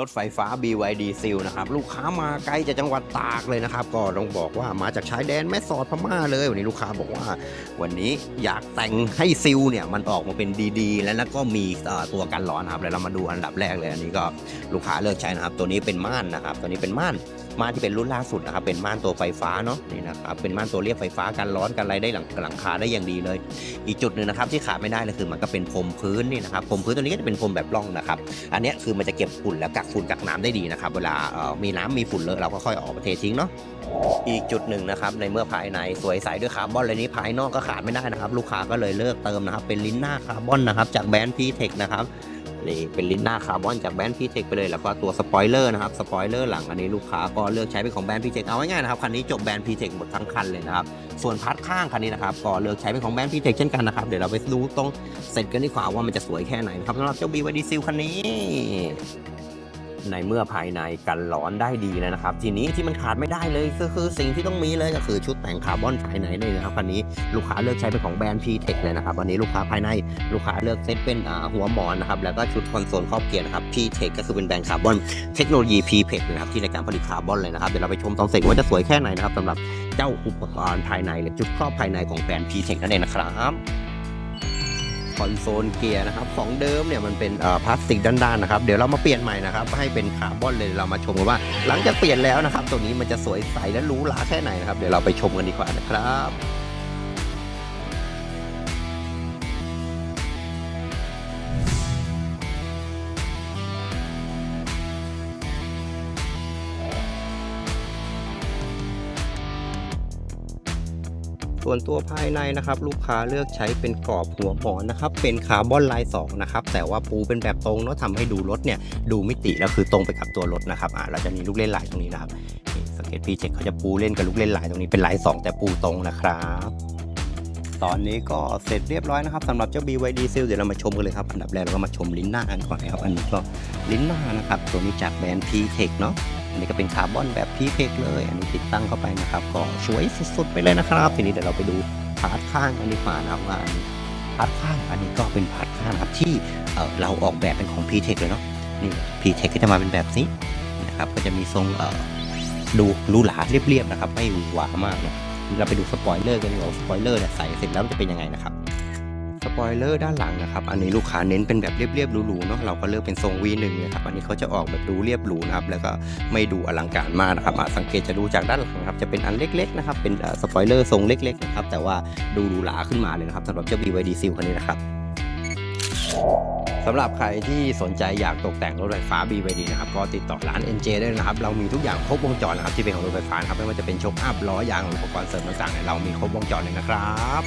รถไฟฟ้า BYD ซิลนะครับ ลูกค้ามาไกลจากจังหวัดตากเลยนะครับ ก็ต้องบอกว่ามาจากชายแดนแม่สอดพม่าเลย วันนี้ลูกค้าบอกว่า วันนี้อยากแต่งให้ซิลเนี่ยมันออกมาเป็นดีๆ แล้วก็มีตัวกันร้อนนะครับแล้วเรามาดูอันดับแรกเลยอันนี้ก็ลูกค้าเลือกใช้นะครับ ตัวนี้เป็นม่านนะครับ ตัวนี้เป็นม่านม่านที่เป็นรุ่นล่าสุดนะครับเป็นม่านตัวไฟฟ้าเนาะนี่นะครับเป็นม่านตัวเรียบไฟฟ้ากันร้อนกันอะไรได้หลังหลังคาได้อย่างดีเลย อีกจุดหนึ่งนะครับที่ขาดไม่ได้เลยคือมันก็เป็นพรมพื้นนี่นะครับพรมพื้นตัวนี้ก็จะเป็นพรมแบบร่องนะครับ อันนี้คือมันจะเก็บฝุ่นและกักฝุ่นกักน้ำได้ดีนะครับ เวลาเอ่อมีน้ำมีฝุ่นเลอะเราก็ค่อยออกมาเททิ้งเนาะอีกจุดหนึ่งนะครับในเมื่อภายในสวยใสด้วยคาร์บอนเลยนี้ภายนอกก็ขาดไม่ได้นะครับ ลูกค้าก็เลยเลิกเติมนะครับเป็นลิ้นหน้าคาร์บอนนะครับจากแบรนด์พีเทคนะครับ นี่เป็นลิ้นหน้าคาร์บอนจากแบรนด์พีเทคไปเลย แล้วก็ตัวสปอยเลอร์นะครับสปอยเลอร์หลังอันนี้ลูกค้าก็เลือกใช้เป็นของแบรนด์พีเทคเอาง่ายๆนะครับคันนี้จบแบรนด์พีเทคหมดทั้งคันเลยนะครับส่วนพาร์ทข้างคันนี้นะครับก็เลือกใช้เป็นของแบรนด์พีเทคเช่นกันนะครับเดี๋ยวเราไปดูตรงเสร็จกันดีกว่าว่ามันจะสวยแค่ไหนนะครับสำหรับเจ้าบีวดีซิลคันนี้ ในเมื่อภายในกันร้อนได้ดีแล้วนะครับ ทีนี้ที่มันขาดไม่ได้เลยก็คือสิ่งที่ต้องมีเลยก็คือชุดแต่งคาร์บอนภายในนี่นะครับคันนี้ลูกค้าเลือกใช้เป็นของแบรนด์ P-Tech เลยนะครับวันนี้ลูกค้าภายในลูกค้าเลือกเซตเป็นหัวหมอนนะครับแล้วก็ชุดคอนโซลครอบเกียร์นะครับ P-Tech ก็คือเป็นแบรนด์คาร์บอนเทคโนโลยี P-Tech นะครับที่ในการผลิตคาร์บอนเลยนะครับเดี๋ยวเราไปชมตอนเสร็จว่าจะสวยแค่ไหนนะครับสำหรับเจ้าอุปกรณ์ภายในหรือจุดครอบภายในของแบรนด์ P-Tech นั่นเองนะครับ คอนโซลเกียร์นะครับของเดิมเนี่ยมันเป็นพลาสติกด้านๆนะครับเดี๋ยวเรามาเปลี่ยนใหม่นะครับให้เป็นคาร์บอนเลยเรามาชมกันว่า หลังจากเปลี่ยนแล้วนะครับตัวนี้มันจะสวยใสและหรูหราแค่ไหนนะครับเดี๋ยวเราไปชมกันดีกว่านะครับ ส่วนตัวภายในนะครับ ลูกค้าเลือกใช้เป็นกรอบหัวหมอนนะครับ เป็นคาร์บอนลาย2นะครับ แต่ว่าปูเป็นแบบตรงเนาะทำให้ดูรถเนี่ย ดูมิติแล้วคือตรงไปกับตัวรถนะครับ อ่าเราจะมีลูกเล่นลายตรงนี้นะครับนี่สังเกตพีเช็คเขาจะปูเล่นกับลูกเล่นลายตรงนี้เป็นลาย2แต่ปูตรงนะครับตอนนี้ก็เสร็จเรียบร้อยนะครับสำหรับเจ้า BYD s e l เดี๋ยวเรามาชมกันเลยครับ อันดับแรกเราก็มาชมลิ้นหน้ากันก่อนนะครับ อันนี้ก็ลิ้นหน้านะครับ ตัวนี้จากแบรนด์ P-Tech เนาะ อันนี้ก็เป็นคาร์บอนแบบพีเพกเลย อันนี้ติดตั้งเข้าไปนะครับ ก็สวยสุดๆไปเลยนะครับ ทีนี้เดี๋ยวเราไปดูพาร์ทข้างกันดีกว่านะครับว่าพาร์ทข้างอันนี้ก็เป็นพาร์ทข้างครับที่เเราออกแบบเป็นของ p t e c h เลยเนาะนี่ p t e c h ก็จะมาเป็นแบบนี้นะครับก็จะมีทรงดูรูหราเรียบๆนะครับไม่หวือหวามากนะเราไปดูสปอยเลอร์กันดีกว่าสปอยเลอร์เนี่ยใส่เสร็จแล้วจะเป็นยังไงนะครับ สปอยเลอร์ด้านหลังนะครับ อันนี้ลูกค้าเน้นเป็นแบบเรียบๆหรูๆเนาะ เราก็เลือกเป็นทรง V1 นะครับ อันนี้เขาจะออกแบบดูเรียบหรูนะครับ แล้วก็ไม่ดูอลังการมากนะครับสังเกตจะดูจากด้านหลังครับ จะเป็นอันเล็กๆนะครับ เป็นสปอยเลอร์ทรงเล็กๆนะครับ แต่ว่าดูหรูหราขึ้นมาเลยนะครับสำหรับเจ้า BYD Seal คันนี้นะครับสำหรับใครที่สนใจอยากตกแต่งรถไฟฟ้า BYD นะครับก็ติดต่อร้าน NJ ได้นะครับ เรามีทุกอย่างครบวงจรนะครับที่เป็นของรถไฟฟ้าครับไม่ว่าจะเป็นชคอัพล้อยางอุปกรณ์เสริมต่างๆเรามีครบวงจรเลยนะครับ